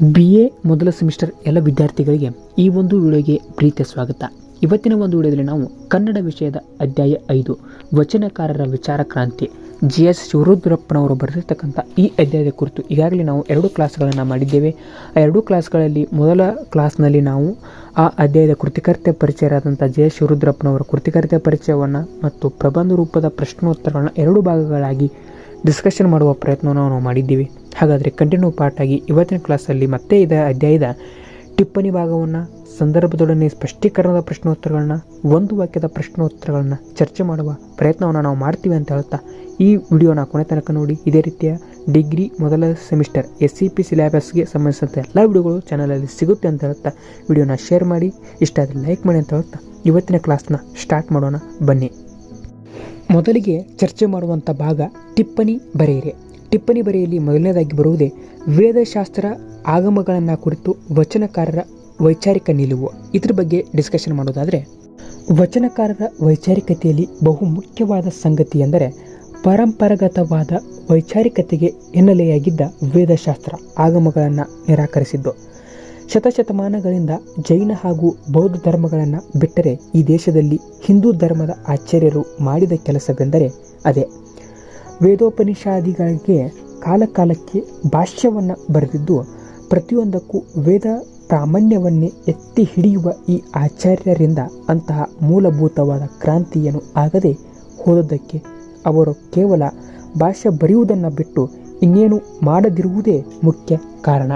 B A ಮೊದಲ semester ಎಲ್ಲ ವಿದ್ಯಾರ್ಥಿಗಳಿಗೆ ಈ ಒಂದು ವಿಡಿಯೋಗೆ ಪ್ರೀತಿಯ ಸ್ವಾಗತ. ಇವತ್ತಿನ ಒಂದು ವಿಡಿಯೋದಲ್ಲಿ ನಾವು ಕನ್ನಡ ವಿಷಯದ ಅಧ್ಯಾಯ ಐದು, ವಚನಕಾರರ ವಿಚಾರ ಕ್ರಾಂತಿ. ಜಿ ಎಸ್ ಶಿವರುದ್ರಪ್ಪನವರು ಬರೆದಿರ್ತಕ್ಕಂಥ ಈ ಅಧ್ಯಾಯದ ಕುರಿತು ಈಗಾಗಲೇ ನಾವು ಎರಡು ಕ್ಲಾಸ್ಗಳನ್ನು ಮಾಡಿದ್ದೇವೆ. ಆ ಎರಡು ಕ್ಲಾಸ್ಗಳಲ್ಲಿ ಮೊದಲ ಕ್ಲಾಸ್ನಲ್ಲಿ ನಾವು ಆ ಅಧ್ಯಾಯದ ಕೃತಿಕರ್ತೆ ಪರಿಚಯರಾದಂಥ ಜಿ ಎಸ್ ಶಿವರುದ್ರಪ್ಪನವರ ಕೃತಿಕರ್ತೆ ಪರಿಚಯವನ್ನು ಮತ್ತು ಪ್ರಬಂಧ ರೂಪದ ಪ್ರಶ್ನೋತ್ತರಗಳನ್ನು ಎರಡು ಭಾಗಗಳಾಗಿ ಡಿಸ್ಕಷನ್ ಮಾಡುವ ಪ್ರಯತ್ನವನ್ನು ನಾವು ಮಾಡಿದ್ದೀವಿ. ಹಾಗಾದರೆ ಕಂಟಿನ್ಯೂ ಪಾರ್ಟಾಗಿ ಇವತ್ತಿನ ಕ್ಲಾಸಲ್ಲಿ ಮತ್ತೆ ಇದೇ ಅಧ್ಯಾಯದ ಟಿಪ್ಪಣಿ ಭಾಗವನ್ನು, ಸಂದರ್ಭದೊಡನೆ ಸ್ಪಷ್ಟೀಕರಣದ ಪ್ರಶ್ನೋತ್ತರಗಳನ್ನ, ಒಂದು ವಾಕ್ಯದ ಪ್ರಶ್ನೋತ್ತರಗಳನ್ನ ಚರ್ಚೆ ಮಾಡುವ ಪ್ರಯತ್ನವನ್ನು ನಾವು ಮಾಡ್ತೀವಿ ಅಂತ ಹೇಳ್ತಾ ಈ ವಿಡಿಯೋನ ಕೊನೆ ತನಕ ನೋಡಿ. ಇದೇ ರೀತಿಯ ಡಿಗ್ರಿ ಮೊದಲ ಸೆಮಿಸ್ಟರ್ ಎಸ್ ಸಿ ಪಿ ಸಿಲೆಬಸ್ಗೆ ಸಂಬಂಧಿಸಿದಂಥ ಎಲ್ಲ ವಿಡಿಯೋಗಳು ಚಾನಲಲ್ಲಿ ಸಿಗುತ್ತೆ ಅಂತ ಹೇಳ್ತಾ ವಿಡಿಯೋನ ಶೇರ್ ಮಾಡಿ. ಇಷ್ಟ ಆದರೆ ಲೈಕ್ ಮಾಡಿ ಅಂತ ಹೇಳ್ತಾ ಇವತ್ತಿನ ಕ್ಲಾಸ್ನ ಸ್ಟಾರ್ಟ್ ಮಾಡೋಣ. ಬನ್ನಿ. ಮೊದಲಿಗೆ ಚರ್ಚೆ ಮಾಡುವಂಥ ಭಾಗ ಟಿಪ್ಪಣಿ ಬರೆಯಿರಿ. ಟಿಪ್ಪಣಿ ಬರೆಯಲ್ಲಿ ಮೊದಲನೇದಾಗಿ ಬರುವುದೇ ವೇದಶಾಸ್ತ್ರ ಆಗಮಗಳನ್ನು ಕುರಿತು ವಚನಕಾರರ ವೈಚಾರಿಕ ನಿಲುವು. ಇದ್ರ ಬಗ್ಗೆ ಡಿಸ್ಕಷನ್ ಮಾಡೋದಾದರೆ, ವಚನಕಾರರ ವೈಚಾರಿಕತೆಯಲ್ಲಿ ಬಹು ಮುಖ್ಯವಾದ ಸಂಗತಿ ಎಂದರೆ, ಪರಂಪರಾಗತವಾದ ವೈಚಾರಿಕತೆಗೆ ಹಿನ್ನೆಲೆಯಾಗಿದ್ದ ವೇದಶಾಸ್ತ್ರ ಆಗಮಗಳನ್ನು ನಿರಾಕರಿಸಿದ್ದು. ಶತಶತಮಾನಗಳಿಂದ ಜೈನ ಹಾಗೂ ಬೌದ್ಧ ಧರ್ಮಗಳನ್ನು ಬಿಟ್ಟರೆ ಈ ದೇಶದಲ್ಲಿ ಹಿಂದೂ ಧರ್ಮದ ಆಚಾರ್ಯರು ಮಾಡಿದ ಕೆಲಸವೆಂದರೆ ಅದೇ. ವೇದೋಪನಿಷಾದಿಗಳಿಗೆ ಕಾಲಕಾಲಕ್ಕೆ ಭಾಷ್ಯವನ್ನು ಬರೆದಿದ್ದು, ಪ್ರತಿಯೊಂದಕ್ಕೂ ವೇದ ಪ್ರಾಮಾಣ್ಯವನ್ನೇ ಎತ್ತಿ ಹಿಡಿಯುವ ಈ ಆಚಾರ್ಯರಿಂದ ಅಂತಹ ಮೂಲಭೂತವಾದ ಕ್ರಾಂತಿಯನ್ನು ಆಗದೆ ಹೋದದ್ದಕ್ಕೆ ಅವರು ಕೇವಲ ಭಾಷೆ ಬರೆಯುವುದನ್ನು ಬಿಟ್ಟು ಇನ್ನೇನು ಮಾಡದಿರುವುದೇ ಮುಖ್ಯ ಕಾರಣ.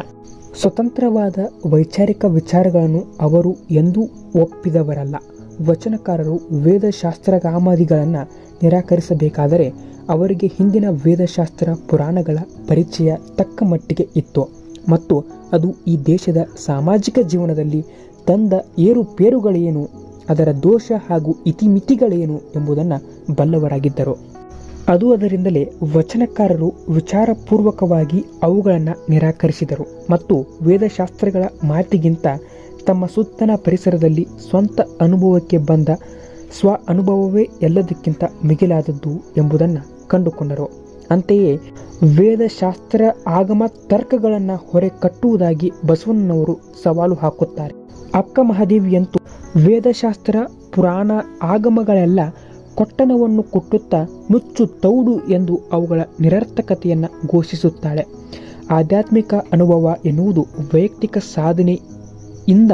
ಸ್ವತಂತ್ರವಾದ ವೈಚಾರಿಕ ವಿಚಾರಗಳನ್ನು ಅವರು ಎಂದೂ ಒಪ್ಪಿದವರಲ್ಲ. ವಚನಕಾರರು ವೇದಶಾಸ್ತ್ರಗಾಮಾದಿಗಳನ್ನು ನಿರಾಕರಿಸಬೇಕಾದರೆ ಅವರಿಗೆ ಹಿಂದಿನ ವೇದಶಾಸ್ತ್ರ ಪುರಾಣಗಳ ಪರಿಚಯ ತಕ್ಕ ಮಟ್ಟಿಗೆ ಇತ್ತು. ಮತ್ತು ಅದು ಈ ದೇಶದ ಸಾಮಾಜಿಕ ಜೀವನದಲ್ಲಿ ತಂದ ಏರುಪೇರುಗಳೇನು, ಅದರ ದೋಷ ಹಾಗೂ ಇತಿಮಿತಿಗಳೇನು ಎಂಬುದನ್ನು ಬಲ್ಲವರಾಗಿದ್ದರು. ಅದು ಅದರಿಂದಲೇ ವಚನಕಾರರು ವಿಚಾರಪೂರ್ವಕವಾಗಿ ಅವುಗಳನ್ನು ನಿರಾಕರಿಸಿದರು ಮತ್ತು ವೇದಶಾಸ್ತ್ರಗಳ ಮಾತಿಗಿಂತ ತಮ್ಮ ಸುತ್ತನ ಪರಿಸರದಲ್ಲಿ ಸ್ವಂತ ಅನುಭವಕ್ಕೆ ಬಂದ ಸ್ವ ಅನುಭವವೇ ಎಲ್ಲದಕ್ಕಿಂತ ಮಿಗಿಲಾದದ್ದು ಎಂಬುದನ್ನು ಕಂಡುಕೊಂಡರು. ಅಂತೆಯೇ ವೇದಶಾಸ್ತ್ರ ಆಗಮ ತರ್ಕಗಳನ್ನು ಹೊರೆ ಕಟ್ಟುವುದಾಗಿ ಬಸವಣ್ಣನವರು ಸವಾಲು ಹಾಕುತ್ತಾರೆ. ಅಕ್ಕ ಮಹಾದೇವಿಯಂತೂ ವೇದಶಾಸ್ತ್ರ, ಪುರಾಣ ಆಗಮಗಳೆಲ್ಲ ಕೊಟ್ಟಣವನ್ನು ಕೊಟ್ಟುತ್ತಾ ನುಚ್ಚು ತೌಡು ಎಂದು ಅವುಗಳ ನಿರರ್ಥಕತೆಯನ್ನು ಘೋಷಿಸುತ್ತಾಳೆ. ಆಧ್ಯಾತ್ಮಿಕ ಅನುಭವ ಎನ್ನುವುದು ವೈಯಕ್ತಿಕ ಸಾಧನೆಯಿಂದ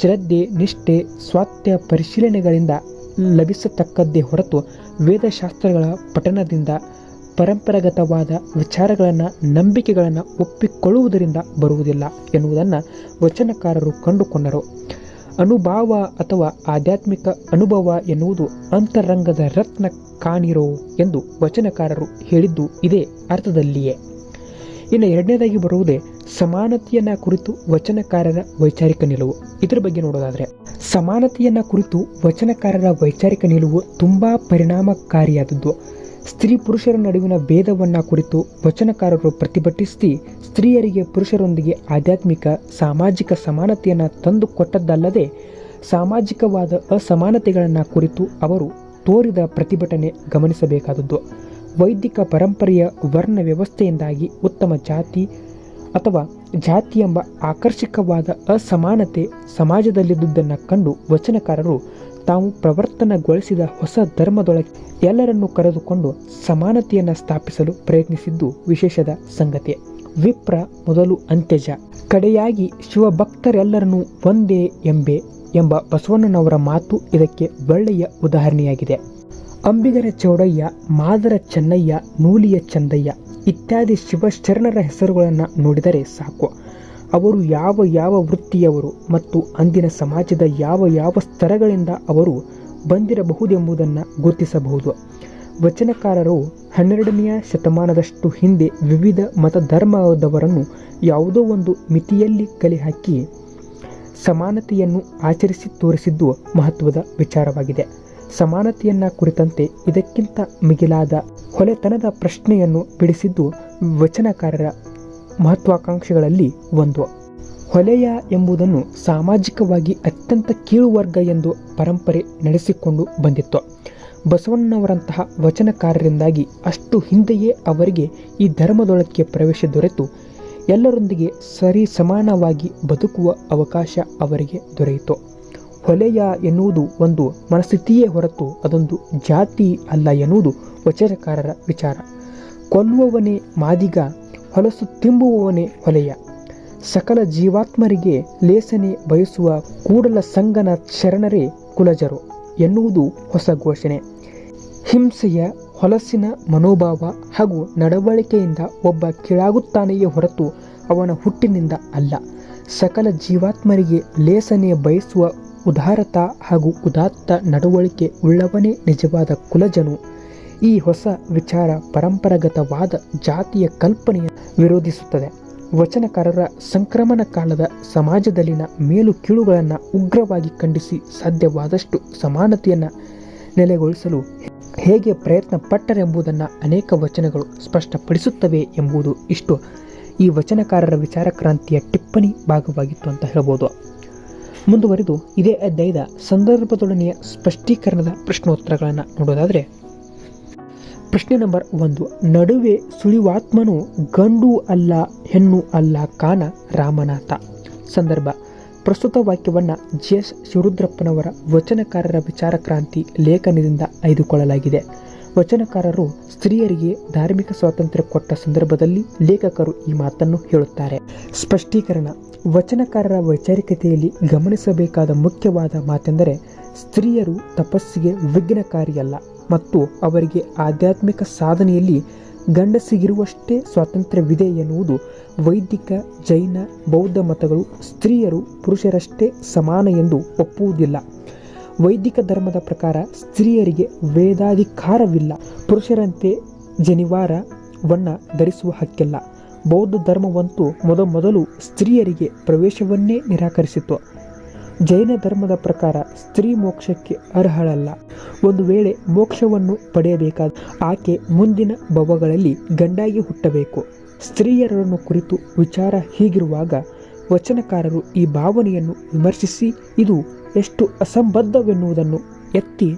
ಶ್ರದ್ಧೆ, ನಿಷ್ಠೆ, ಸ್ವಾತ್ಯ ಪರಿಶೀಲನೆಗಳಿಂದ ಲಭಿಸತಕ್ಕದ್ದೇ ಹೊರತು ವೇದಶಾಸ್ತ್ರಗಳ ಪಠನದಿಂದ ಪರಂಪರಾಗತವಾದ ವಿಚಾರಗಳನ್ನು, ನಂಬಿಕೆಗಳನ್ನು ಒಪ್ಪಿಕೊಳ್ಳುವುದರಿಂದ ಬರುವುದಿಲ್ಲ ಎನ್ನುವುದನ್ನು ವಚನಕಾರರು ಕಂಡುಕೊಂಡರು. ಅನುಭಾವ ಅಥವಾ ಆಧ್ಯಾತ್ಮಿಕ ಅನುಭವ ಎನ್ನುವುದು ಅಂತರಂಗದ ರತ್ನ ಕಾಣಿರೋ ಎಂದು ವಚನಕಾರರು ಹೇಳಿದ್ದು ಇದೇ ಅರ್ಥದಲ್ಲಿಯೇ. ಇನ್ನು ಎರಡನೇದಾಗಿ ಬರುವುದೇ ಸಮಾನತೆಯನ್ನ ಕುರಿತು ವಚನಕಾರರ ವೈಚಾರಿಕ ನಿಲುವು. ಇದರ ಬಗ್ಗೆ ನೋಡೋದಾದರೆ ಸಮಾನತೆಯನ್ನ ಕುರಿತು ವಚನಕಾರರ ವೈಚಾರಿಕ ನಿಲುವು ತುಂಬಾ ಪರಿಣಾಮಕಾರಿಯಾದದ್ದು. ಸ್ತ್ರೀ ಪುರುಷರ ನಡುವಿನ ಭೇದವನ್ನು ಕುರಿತು ವಚನಕಾರರು ಪ್ರತಿಭಟಿಸಿ ಸ್ತ್ರೀಯರಿಗೆ ಪುರುಷರೊಂದಿಗೆ ಆಧ್ಯಾತ್ಮಿಕ, ಸಾಮಾಜಿಕ ಸಮಾನತೆಯನ್ನು ತಂದುಕೊಟ್ಟದ್ದಲ್ಲದೆ ಸಾಮಾಜಿಕವಾದ ಅಸಮಾನತೆಗಳನ್ನು ಕುರಿತು ಅವರು ತೋರಿದ ಪ್ರತಿಭಟನೆ ಗಮನಿಸಬೇಕಾದದ್ದು. ವೈದಿಕ ಪರಂಪರೆಯ ವರ್ಣ ವ್ಯವಸ್ಥೆಯಿಂದಾಗಿ ಉತ್ತಮ ಜಾತಿ ಅಥವಾ ಜಾತಿ ಎಂಬ ಆಕರ್ಷಕವಾದ ಅಸಮಾನತೆ ಸಮಾಜದಲ್ಲಿದ್ದುದನ್ನು ಕಂಡು ವಚನಕಾರರು ತಾವು ಪ್ರವರ್ತನಗೊಳಿಸಿದ ಹೊಸ ಧರ್ಮದೊಳಗೆ ಎಲ್ಲರನ್ನು ಕರೆದುಕೊಂಡು ಸಮಾನತೆಯನ್ನು ಸ್ಥಾಪಿಸಲು ಪ್ರಯತ್ನಿಸಿದ್ದು ವಿಶೇಷದ ಸಂಗತಿ. ವಿಪ್ರ ಮೊದಲು ಅಂತ್ಯಜ. ಕಡೆಯಾಗಿ ಶಿವಭಕ್ತರೆಲ್ಲರನ್ನೂ ಒಂದೇ ಎಂಬೆ ಎಂಬ ಬಸವಣ್ಣನವರ ಮಾತು ಇದಕ್ಕೆ ಒಳ್ಳೆಯ ಉದಾಹರಣೆಯಾಗಿದೆ. ಅಂಬಿಗರ ಚೌಡಯ್ಯ, ಮಾದರ ಚೆನ್ನಯ್ಯ, ನೂಲಿಯ ಚಂದಯ್ಯ ಇತ್ಯಾದಿ ಶಿವಶರಣರ ಹೆಸರುಗಳನ್ನು ನೋಡಿದರೆ ಸಾಕು. ಅವರು ಯಾವ ಯಾವ ವೃತ್ತಿಯವರು ಮತ್ತು ಅಂದಿನ ಸಮಾಜದ ಯಾವ ಯಾವ ಸ್ತರಗಳಿಂದ ಅವರು ಬಂದಿರಬಹುದೆಂಬುದನ್ನು ಗುರುತಿಸಬಹುದು. ವಚನಕಾರರು ಹನ್ನೆರಡನೆಯ ಶತಮಾನದಷ್ಟು ಹಿಂದೆ ವಿವಿಧ ಮತ ಧರ್ಮದವರನ್ನು ಯಾವುದೋ ಒಂದು ಮಿತಿಯಲ್ಲಿ ಕಲೆಹಾಕಿ ಸಮಾನತೆಯನ್ನು ಆಚರಿಸಿ ತೋರಿಸಿದ್ದು ಮಹತ್ವದ ವಿಚಾರವಾಗಿದೆ. ಸಮಾನತೆಯನ್ನ ಕುರಿತಂತೆ ಇದಕ್ಕಿಂತ ಮಿಗಿಲಾದ ಹೊಲೆತನದ ಪ್ರಶ್ನೆಯನ್ನು ಬಿಡಿಸಿದ್ದು ವಚನಕಾರರ ಮಹತ್ವಾಕಾಂಕ್ಷೆಗಳಲ್ಲಿ ಒಂದು. ಹೊಲೆಯ ಎಂಬುದನ್ನು ಸಾಮಾಜಿಕವಾಗಿ ಅತ್ಯಂತ ಕೀಳುವರ್ಗ ಎಂದು ಪರಂಪರೆ ನಡೆಸಿಕೊಂಡು ಬಂದಿತ್ತು. ಬಸವಣ್ಣನವರಂತಹ ವಚನಕಾರರಿಂದಾಗಿ ಅಷ್ಟು ಹಿಂದೆಯೇ ಅವರಿಗೆ ಈ ಧರ್ಮದೊಳಕ್ಕೆ ಪ್ರವೇಶ ದೊರೆತು. ಎಲ್ಲರೊಂದಿಗೆ ಸರಿ ಸಮಾನವಾಗಿ ಬದುಕುವ ಅವಕಾಶ ಅವರಿಗೆ ದೊರೆಯಿತು. ಹೊಲೆಯ ಎನ್ನುವುದು ಒಂದು ಮನಸ್ಥಿತಿಯೇ ಹೊರತು ಅದೊಂದು ಜಾತಿ ಅಲ್ಲ ಎನ್ನುವುದು ವಚನಕಾರರ ವಿಚಾರ. ಕೊಲ್ಲುವವನೇ ಮಾದಿಗ, ಹೊಲಸು ತಿಂಬುವವನೇ ಹೊಲೆಯ. ಸಕಲ ಜೀವಾತ್ಮರಿಗೆ ಲೇಸನೆ ಬಯಸುವ ಕೂಡಲ ಸಂಗನ ಶರಣರೇ ಕುಲಜರು ಎನ್ನುವುದು ಹೊಸ ಘೋಷಣೆ. ಹಿಂಸೆಯ ಹೊಲಸಿನ ಮನೋಭಾವ ಹಾಗೂ ನಡವಳಿಕೆಯಿಂದ ಒಬ್ಬ ಕೀಳಾಗುತ್ತಾನೆಯೇ ಹೊರತು ಅವನ ಹುಟ್ಟಿನಿಂದ ಅಲ್ಲ. ಸಕಲ ಜೀವಾತ್ಮರಿಗೆ ಲೇಸನೆ ಬಯಸುವ ಉದಾರತ ಹಾಗೂ ಉದಾತ್ತ ನಡವಳಿಕೆ ಉಳ್ಳವನೇ ನಿಜವಾದ ಕುಲಜನು. ಈ ಹೊಸ ವಿಚಾರ ಪರಂಪರಾಗತವಾದ ಜಾತಿಯ ಕಲ್ಪನೆಯ ವಿರೋಧಿಸುತ್ತದೆ. ವಚನಕಾರರ ಸಂಕ್ರಮಣ ಕಾಲದ ಸಮಾಜದಲ್ಲಿನ ಮೇಲು ಕೀಳುಗಳನ್ನು ಉಗ್ರವಾಗಿ ಖಂಡಿಸಿ ಸಾಧ್ಯವಾದಷ್ಟು ಸಮಾನತೆಯನ್ನು ನೆಲೆಗೊಳಿಸಲು ಹೇಗೆ ಪ್ರಯತ್ನ ಪಟ್ಟರೆಂಬುದನ್ನು ಅನೇಕ ವಚನಗಳು ಸ್ಪಷ್ಟಪಡಿಸುತ್ತವೆ ಎಂಬುದು ಇಷ್ಟು. ಈ ವಚನಕಾರರ ವಿಚಾರ ಕ್ರಾಂತಿಯ ಟಿಪ್ಪಣಿ ಭಾಗವಾಗಿತ್ತು ಅಂತ ಹೇಳ್ಬೋದು. ಮುಂದುವರಿದು ಇದೇ ಅಧ್ಯಾಯದ ಸಂದರ್ಭದೊಡನೆಯ ಸ್ಪಷ್ಟೀಕರಣದ ಪ್ರಶ್ನೋತ್ತರಗಳನ್ನು ನೋಡೋದಾದರೆ, ಪ್ರಶ್ನೆ ನಂಬರ್ ಒಂದು, ನಡುವೆ ಸುಳಿವಾತ್ಮನು ಗಂಡು ಅಲ್ಲ, ಹೆಣ್ಣು ಅಲ್ಲ ಕಾನ ರಾಮನಾಥ. ಸಂದರ್ಭ, ಪ್ರಸ್ತುತ ವಾಕ್ಯವನ್ನು ಜಿ ಎಸ್ ಶಿವರುದ್ರಪ್ಪನವರ ವಚನಕಾರರ ವಿಚಾರ ಕ್ರಾಂತಿ ಲೇಖನದಿಂದ ಆಯ್ದುಕೊಳ್ಳಲಾಗಿದೆ. ವಚನಕಾರರು ಸ್ತ್ರೀಯರಿಗೆ ಧಾರ್ಮಿಕ ಸ್ವಾತಂತ್ರ್ಯ ಕೊಟ್ಟ ಸಂದರ್ಭದಲ್ಲಿ ಲೇಖಕರು ಈ ಮಾತನ್ನು ಹೇಳುತ್ತಾರೆ. ಸ್ಪಷ್ಟೀಕರಣ. ವಚನಕಾರರ ವೈಚಾರಿಕತೆಯಲ್ಲಿ ಗಮನಿಸಬೇಕಾದ ಮುಖ್ಯವಾದ ಮಾತೆಂದರೆ ಸ್ತ್ರೀಯರು ತಪಸ್ಸಿಗೆ ವಿಘ್ನಕಾರಿಯಲ್ಲ ಮತ್ತು ಅವರಿಗೆ ಆಧ್ಯಾತ್ಮಿಕ ಸಾಧನೆಯಲ್ಲಿ ಗಂಡಸಿಗಿರುವಷ್ಟೇ ಸ್ವಾತಂತ್ರ್ಯವಿದೆ ಎನ್ನುವುದು ವೈದಿಕ, ಜೈನ, ಬೌದ್ಧ ಮತಗಳು ಸ್ತ್ರೀಯರು ಪುರುಷರಷ್ಟೇ ಸಮಾನ ಎಂದು ಒಪ್ಪುವುದಿಲ್ಲ. ವೈದಿಕ ಧರ್ಮದ ಪ್ರಕಾರ ಸ್ತ್ರೀಯರಿಗೆ ವೇದಾಧಿಕಾರವಿಲ್ಲ. ಪುರುಷರಂತೆ ಜನಿವಾರ ಜನಿವಾರವನ್ನು ಧರಿಸುವ ಹಕ್ಕಿಲ್ಲ. ಬೌದ್ಧ ಧರ್ಮವಂತೂ ಮೊದಮೊದಲು ಸ್ತ್ರೀಯರಿಗೆ ಪ್ರವೇಶವನ್ನೇ ನಿರಾಕರಿಸಿತು ಜೈನ ಧರ್ಮದ ಪ್ರಕಾರ ಸ್ತ್ರೀ ಮೋಕ್ಷಕ್ಕೆ ಅರ್ಹಳಲ್ಲ. ಒಂದು ವೇಳೆ ಮೋಕ್ಷವನ್ನು ಪಡೆಯಬೇಕಾದ ಆಕೆ ಮುಂದಿನ ಭವಗಳಲ್ಲಿ ಗಂಡಾಗಿ ಹುಟ್ಟಬೇಕು. ಸ್ತ್ರೀಯರನ್ನು ಕುರಿತು ವಿಚಾರ ಹೀಗಿರುವಾಗ ವಚನಕಾರರು ಈ ಭಾವನೆಯನ್ನು ವಿಮರ್ಶಿಸಿ ಇದು ಎಷ್ಟು ಅಸಂಬದ್ಧವೆನ್ನುವುದನ್ನು ಎತ್ತಿ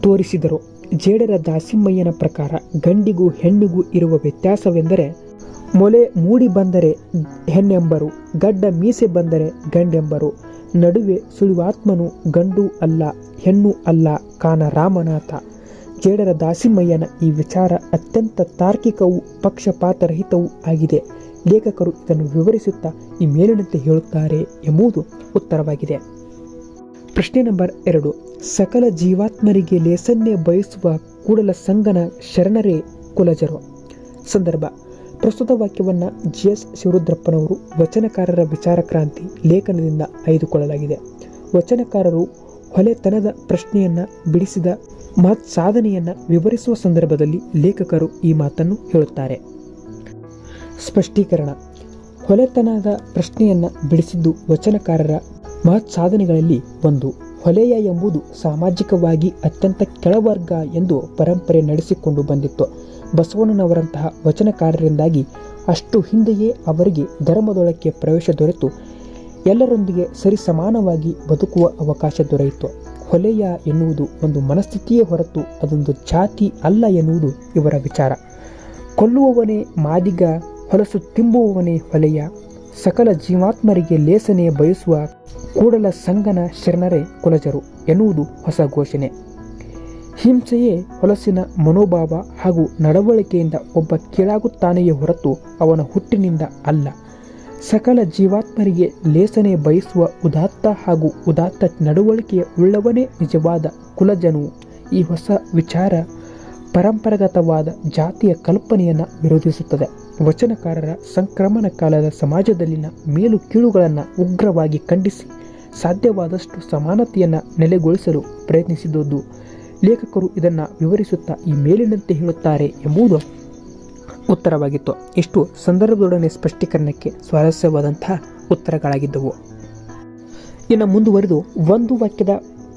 ತೋರಿಸಿದರು. ಜೇಡರ ದಾಸಿಮಯ್ಯನ ಪ್ರಕಾರ ಗಂಡಿಗೂ ಹೆಣ್ಣಿಗೂ ಇರುವ ವ್ಯತ್ಯಾಸವೆಂದರೆ ಮೊಲೆ ಮೂಡಿ ಬಂದರೆ ಹೆಣ್ಣೆಂಬರು, ಗಡ್ಡ ಮೀಸೆ ಬಂದರೆ ಗಂಡೆಂಬರು, ನಡುವೆ ಸುಳಿವಾತ್ಮನು ಗಂಡು ಅಲ್ಲ, ಹೆಣ್ಣು ಅಲ್ಲ ಕಾನ ರಾಮನಾಥ. ಜೇಡರ ದಾಸಿಮಯ್ಯನ ಈ ವಿಚಾರ ಅತ್ಯಂತ ತಾರ್ಕಿಕವೂ ಪಕ್ಷಪಾತರಹಿತವೂ ಆಗಿದೆ. ಲೇಖಕರು ಇದನ್ನು ವಿವರಿಸುತ್ತಾ ಈ ಮೇಲಿನಂತೆ ಹೇಳುತ್ತಾರೆ ಎಂಬುದು ಉತ್ತರವಾಗಿದೆ. ಪ್ರಶ್ನೆ ನಂಬರ್ ಎರಡು. ಸಕಲ ಜೀವಾತ್ಮರಿಗೆ ಲೇಸನ್ನೇ ಬಯಸುವ ಕೂಡಲ ಸಂಗನ ಶರಣರೇ ಕುಲಜರು. ಸಂದರ್ಭ. ಪ್ರಸ್ತುತ ವಾಕ್ಯವನ್ನು ಜಿ ಎಸ್ ಶಿವರುದ್ರಪ್ಪನವರು ವಚನಕಾರರ ವಿಚಾರ ಕ್ರಾಂತಿ ಲೇಖನದಿಂದ ಆಯ್ದುಕೊಳ್ಳಲಾಗಿದೆ. ವಚನಕಾರರು ಹೊಲೆತನದ ಪ್ರಶ್ನೆಯನ್ನು ಬಿಡಿಸಿದ ಮಹತ್ ಸಾಧನೆಯನ್ನು ವಿವರಿಸುವ ಸಂದರ್ಭದಲ್ಲಿ ಲೇಖಕರು ಈ ಮಾತನ್ನು ಹೇಳುತ್ತಾರೆ. ಸ್ಪಷ್ಟೀಕರಣ. ಹೊಲೆತನದ ಪ್ರಶ್ನೆಯನ್ನು ಬಿಡಿಸಿದ್ದು ವಚನಕಾರರ ಮಹತ್ ಸಾಧನೆಗಳಲ್ಲಿ ಒಂದು. ಹೊಲೆಯ ಎಂಬುದು ಸಾಮಾಜಿಕವಾಗಿ ಅತ್ಯಂತ ಕೆಳವರ್ಗ ಎಂದು ಪರಂಪರೆ ನಡೆಸಿಕೊಂಡು ಬಂದಿತ್ತು. ಬಸವಣ್ಣನವರಂತಹ ವಚನಕಾರರಿಂದಾಗಿ ಅಷ್ಟು ಹಿಂದೆಯೇ ಅವರಿಗೆ ಧರ್ಮದೊಳಕ್ಕೆ ಪ್ರವೇಶ ದೊರೆತು. ಎಲ್ಲರೊಂದಿಗೆ ಸರಿ ಸಮಾನವಾಗಿ ಬದುಕುವ ಅವಕಾಶ ದೊರೆಯಿತು. ಹೊಲೆಯ ಎನ್ನುವುದು ಒಂದು ಮನಸ್ಥಿತಿಯೇ ಹೊರತು ಅದೊಂದು ಜಾತಿ ಅಲ್ಲ ಎನ್ನುವುದು ಇವರ ವಿಚಾರ. ಕೊಲ್ಲುವವನೇ ಮಾದಿಗ, ಹೊಲಸು ತಿಂಬುವವನೇ ಹೊಲೆಯ ಸಕಲ ಜೀವಾತ್ಮರಿಗೆ ಲೇಸನೆ ಬಯಸುವ ಕೂಡಲ ಸಂಗನ ಶರಣರೇ ಕುಲಜರು ಎನ್ನುವುದು ಹೊಸ ಘೋಷಣೆ. ಹಿಂಸೆಯೇ ಹೊಲಸಿನ ಮನೋಭಾವ ಹಾಗೂ ನಡವಳಿಕೆಯಿಂದ ಒಬ್ಬ ಕೀಳಾಗುತ್ತಾನೆಯೇ ಹೊರತು ಅವನ ಹುಟ್ಟಿನಿಂದ ಅಲ್ಲ. ಸಕಲ ಜೀವಾತ್ಮರಿಗೆ ಲೇಸನೆ ಬಯಸುವ ಉದಾತ್ತ ಹಾಗೂ ಉದಾತ್ತ ನಡವಳಿಕೆಯ ಉಳ್ಳವನೇ ನಿಜವಾದ ಕುಲಜನು. ಈ ಹೊಸ ವಿಚಾರ ಪರಂಪರಾಗತವಾದ ಜಾತಿಯ ಕಲ್ಪನೆಯನ್ನು ವಿರೋಧಿಸುತ್ತದೆ. ವಚನಕಾರರ ಸಂಕ್ರಮಣ ಕಾಲದ ಸಮಾಜದಲ್ಲಿನ ಮೇಲು ಕೀಳುಗಳನ್ನು ಉಗ್ರವಾಗಿ ಖಂಡಿಸಿ ಸಾಧ್ಯವಾದಷ್ಟು ಸಮಾನತೆಯನ್ನು ನೆಲೆಗೊಳಿಸಲು ಪ್ರಯತ್ನಿಸಿದದ್ದು. ಲೇಖಕರು ಇದನ್ನು ವಿವರಿಸುತ್ತಾ ಈ ಮೇಲಿನಂತೆ ಹೇಳುತ್ತಾರೆ ಎಂಬುದು ಉತ್ತರವಾಗಿತ್ತು. ಇಷ್ಟು ಸಂದರ್ಭದೊಡನೆ ಸ್ಪಷ್ಟೀಕರಣಕ್ಕೆ ಸ್ವಾರಸ್ಯವಾದಂತಹ ಉತ್ತರಗಳಾಗಿದ್ದವು. ಇನ್ನು ಮುಂದುವರೆದು ಒಂದು ವಾಕ್ಯದ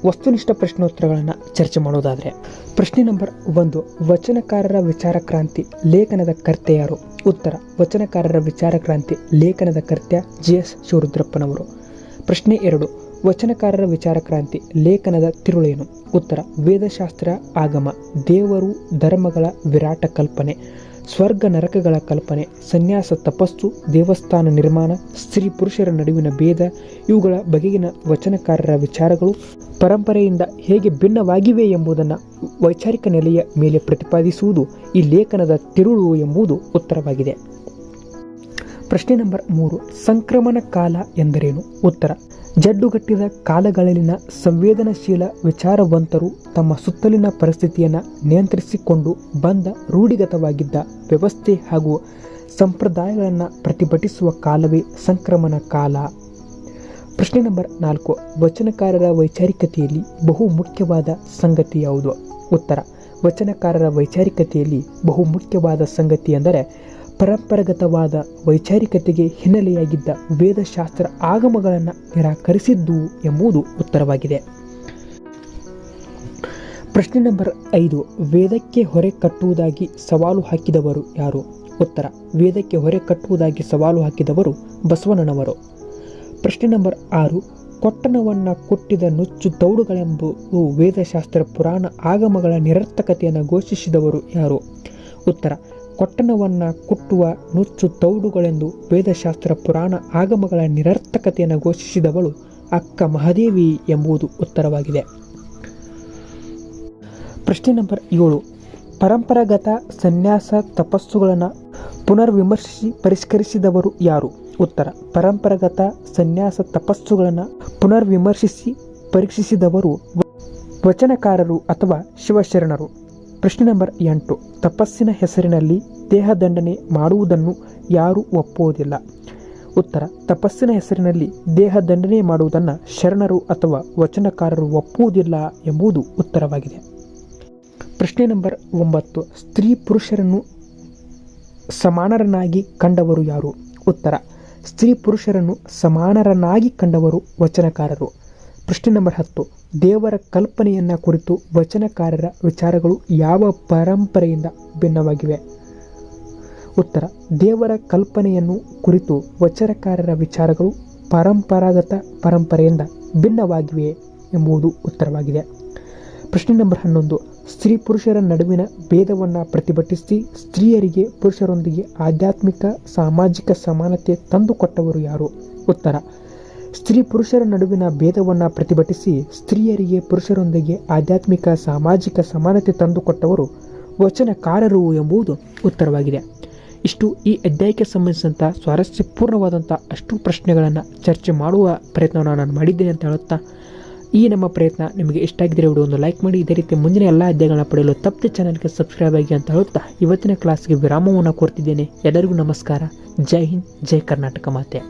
ವಸ್ತುನಿಷ್ಠ ಪ್ರಶ್ನೋತ್ತರಗಳನ್ನು ಚರ್ಚೆ ಮಾಡೋದಾದರೆ, ಪ್ರಶ್ನೆ ನಂಬರ್ ಒಂದು, ವಚನಕಾರರ ವಿಚಾರ ಕ್ರಾಂತಿ, ಲೇಖನದ ಕರ್ತೆ ಯಾರು ಉತ್ತರ. ವಚನಕಾರರ ವಿಚಾರ ಕ್ರಾಂತಿ. ಲೇಖನದ ಕರ್ತ್ಯ ಜಿ ಎಸ್ ಶಿವರುದ್ರಪ್ಪನವರು. ಪ್ರಶ್ನೆ ಎರಡು. ವಚನಕಾರರ ವಿಚಾರ ಕ್ರಾಂತಿ. ಲೇಖನದ ತಿರುಳೇನು? ಉತ್ತರ. ವೇದಶಾಸ್ತ್ರ ಆಗಮ. ದೇವರು ಧರ್ಮಗಳ ವಿರಾಟ ಕಲ್ಪನೆ. ಸ್ವರ್ಗ ನರಕಗಳ ಕಲ್ಪನೆ, ಸನ್ಯಾಸ, ತಪಸ್ಸು, ದೇವಸ್ಥಾನ ನಿರ್ಮಾಣ, ಸ್ತ್ರೀ ಪುರುಷರ ನಡುವಿನ ಭೇದ, ಇವುಗಳ ಬಗೆಗಿನ ವಚನಕಾರರ ವಿಚಾರಗಳು ಪರಂಪರೆಯಿಂದ ಹೇಗೆ ಭಿನ್ನವಾಗಿವೆ ಎಂಬುದನ್ನು ವೈಚಾರಿಕ ನೆಲೆಯ ಮೇಲೆ ಪ್ರತಿಪಾದಿಸುವುದು ಈ ಲೇಖನದ ತಿರುಳು ಎಂಬುದು ಉತ್ತರವಾಗಿದೆ. ಪ್ರಶ್ನೆ ನಂಬರ್ ಮೂರು, ಸಂಕ್ರಮಣ ಕಾಲ ಎಂದರೇನು? ಉತ್ತರ ಜಡ್ಡುಗಟ್ಟಿದ ಕಾಲಗಳಲ್ಲಿನ ಸಂವೇದನಶೀಲ ವಿಚಾರವಂತರು ತಮ್ಮ ಸುತ್ತಲಿನ ಪರಿಸ್ಥಿತಿಯನ್ನು ನಿಯಂತ್ರಿಸಿಕೊಂಡು ಬಂದ ರೂಢಿಗತವಾಗಿದ್ದ ವ್ಯವಸ್ಥೆ ಹಾಗೂ ಸಂಪ್ರದಾಯಗಳನ್ನು ಪ್ರತಿಭಟಿಸುವ ಕಾಲವೇ ಸಂಕ್ರಮಣ ಕಾಲ. ಪ್ರಶ್ನೆ ನಂಬರ್ ನಾಲ್ಕು. ವಚನಕಾರರ ವೈಚಾರಿಕತೆಯಲ್ಲಿ ಬಹು ಮುಖ್ಯವಾದ ಸಂಗತಿ ಯಾವುದು? ಉತ್ತರ. ವಚನಕಾರರ ವೈಚಾರಿಕತೆಯಲ್ಲಿ ಬಹು ಮುಖ್ಯವಾದ ಸಂಗತಿ ಎಂದರೆ ಪರಂಪರಾಗತವಾದ ವೈಚಾರಿಕತೆಗೆ ಹಿನ್ನೆಲೆಯಾಗಿದ್ದ ವೇದಶಾಸ್ತ್ರ ಆಗಮಗಳನ್ನು ನಿರಾಕರಿಸಿದ್ದು ಎಂಬುದು ಉತ್ತರವಾಗಿದೆ. ಪ್ರಶ್ನೆ ನಂಬರ್ ಐದು, ವೇದಕ್ಕೆ ಹೊರೆ ಕಟ್ಟುವುದಾಗಿ ಸವಾಲು ಹಾಕಿದವರು ಯಾರು? ಉತ್ತರ, ವೇದಕ್ಕೆ ಹೊರೆ ಕಟ್ಟುವುದಾಗಿ ಸವಾಲು ಹಾಕಿದವರು ಬಸವಣ್ಣನವರು. ಪ್ರಶ್ನೆ ನಂಬರ್ ಆರು ಕೊಟ್ಟಣವನ್ನು ಕೊಟ್ಟಿದ ನುಚ್ಚು ತೌಡುಗಳೆಂಬುದು ವೇದಶಾಸ್ತ್ರ ಪುರಾಣ ಆಗಮಗಳ ನಿರರ್ಥಕತೆಯನ್ನು ಘೋಷಿಸಿದವರು ಯಾರು? ಉತ್ತರ ಕೊಟ್ಟಣವನ್ನು ಕುಟ್ಟುವ ನುಚ್ಚು ತೌಡುಗಳೆಂದು ವೇದಶಾಸ್ತ್ರ ಪುರಾಣ ಆಗಮಗಳ ನಿರರ್ಥಕತೆಯನ್ನು ಘೋಷಿಸಿದವಳು ಅಕ್ಕ ಮಹಾದೇವಿ ಎಂಬುದು ಉತ್ತರವಾಗಿದೆ. ಪ್ರಶ್ನೆ ನಂಬರ್ ಏಳು. ಪರಂಪರಾಗತ ಸನ್ಯಾಸ ತಪಸ್ಸುಗಳನ್ನು ಪುನರ್ವಿಮರ್ಶಿಸಿ ಪರಿಷ್ಕರಿಸಿದವರು ಯಾರು? ಉತ್ತರ. ಪರಂಪರಾಗತ ಸನ್ಯಾಸ ತಪಸ್ಸುಗಳನ್ನು ಪುನರ್ವಿಮರ್ಶಿಸಿ ಪರೀಕ್ಷಿಸಿದವರು ವಚನಕಾರರು ಅಥವಾ ಶಿವಶರಣರು. ಪ್ರಶ್ನೆ ನಂಬರ್ ಎಂಟು. ತಪಸ್ಸಿನ ಹೆಸರಿನಲ್ಲಿ ದೇಹದಂಡನೆ ಮಾಡುವುದನ್ನು ಯಾರೂ ಒಪ್ಪುವುದಿಲ್ಲ. ಉತ್ತರ, ತಪಸ್ಸಿನ ಹೆಸರಿನಲ್ಲಿ ದೇಹದಂಡನೆ ಮಾಡುವುದನ್ನು ಶರಣರು ಅಥವಾ ವಚನಕಾರರು ಒಪ್ಪುವುದಿಲ್ಲ ಎಂಬುದು ಉತ್ತರವಾಗಿದೆ. ಪ್ರಶ್ನೆ ನಂಬರ್ ಒಂಬತ್ತು. ಸ್ತ್ರೀ ಪುರುಷರನ್ನು ಸಮಾನರನ್ನಾಗಿ ಕಂಡವರು ಯಾರು? ಉತ್ತರ, ಸ್ತ್ರೀ ಪುರುಷರನ್ನು ಸಮಾನರನ್ನಾಗಿ ಕಂಡವರು ವಚನಕಾರರು. ಪ್ರಶ್ನೆ ನಂಬರ್ ಹತ್ತು. ದೇವರ ಕಲ್ಪನೆಯನ್ನು ಕುರಿತು ವಚನಕಾರರ ವಿಚಾರಗಳು ಯಾವ ಪರಂಪರೆಯಿಂದ ಭಿನ್ನವಾಗಿವೆ? ಉತ್ತರ, ದೇವರ ಕಲ್ಪನೆಯನ್ನು ಕುರಿತು ವಚನಕಾರರ ವಿಚಾರಗಳು ಪರಂಪರಾಗತ ಪರಂಪರೆಯಿಂದ ಭಿನ್ನವಾಗಿವೆ ಎಂಬುದು ಉತ್ತರವಾಗಿದೆ. ಪ್ರಶ್ನೆ ನಂಬರ್ ಹನ್ನೊಂದು. ಸ್ತ್ರೀ ಪುರುಷರ ನಡುವಿನ ಭೇದವನ್ನು ಪ್ರತಿಭಟಿಸಿ ಸ್ತ್ರೀಯರಿಗೆ ಪುರುಷರೊಂದಿಗೆ ಆಧ್ಯಾತ್ಮಿಕ, ಸಾಮಾಜಿಕ ಸಮಾನತೆ ತಂದುಕೊಟ್ಟವರು ಯಾರು? ಉತ್ತರ ಸ್ತ್ರೀ ಪುರುಷರ ನಡುವಿನ ಭೇದವನ್ನು ಪ್ರತಿಭಟಿಸಿ ಸ್ತ್ರೀಯರಿಗೆ ಪುರುಷರೊಂದಿಗೆ ಆಧ್ಯಾತ್ಮಿಕ, ಸಾಮಾಜಿಕ ಸಮಾನತೆ ತಂದುಕೊಟ್ಟವರು ವಚನಕಾರರು ಎಂಬುದು ಉತ್ತರವಾಗಿದೆ. ಇಷ್ಟು ಈ ಅಧ್ಯಾಯಕ್ಕೆ ಸಂಬಂಧಿಸಿದಂಥ ಸ್ವಾರಸ್ಯಪೂರ್ಣವಾದಂಥ ಅಷ್ಟು ಪ್ರಶ್ನೆಗಳನ್ನು ಚರ್ಚೆ ಮಾಡುವ ಪ್ರಯತ್ನವನ್ನು ನಾನು ಮಾಡಿದ್ದೇನೆ ಅಂತ ಹೇಳುತ್ತಾ, ಈ ನಮ್ಮ ಪ್ರಯತ್ನ ನಿಮಗೆ ಇಷ್ಟ ಆಗಿದ್ದರೆ ಒಂದು ಲೈಕ್ ಮಾಡಿ. ಇದೇ ರೀತಿ ಮುಂದಿನ ಎಲ್ಲ ಅಧ್ಯಾಯಗಳನ್ನು ಪಡೆಯಲು ತಪ್ಪದೆ ಚಾನಲ್ಗೆ ಸಬ್ಸ್ಕ್ರೈಬ್ ಆಗಿ ಅಂತ ಹೇಳುತ್ತಾ, ಇವತ್ತಿನ ಕ್ಲಾಸ್ಗೆ ವಿರಾಮವನ್ನು ಕೊಡ್ತಿದ್ದೇನೆ. ಎಲ್ಲರಿಗೂ ನಮಸ್ಕಾರ. ಜೈ ಹಿಂದ್, ಜೈ ಕರ್ನಾಟಕ ಮಾತೆ.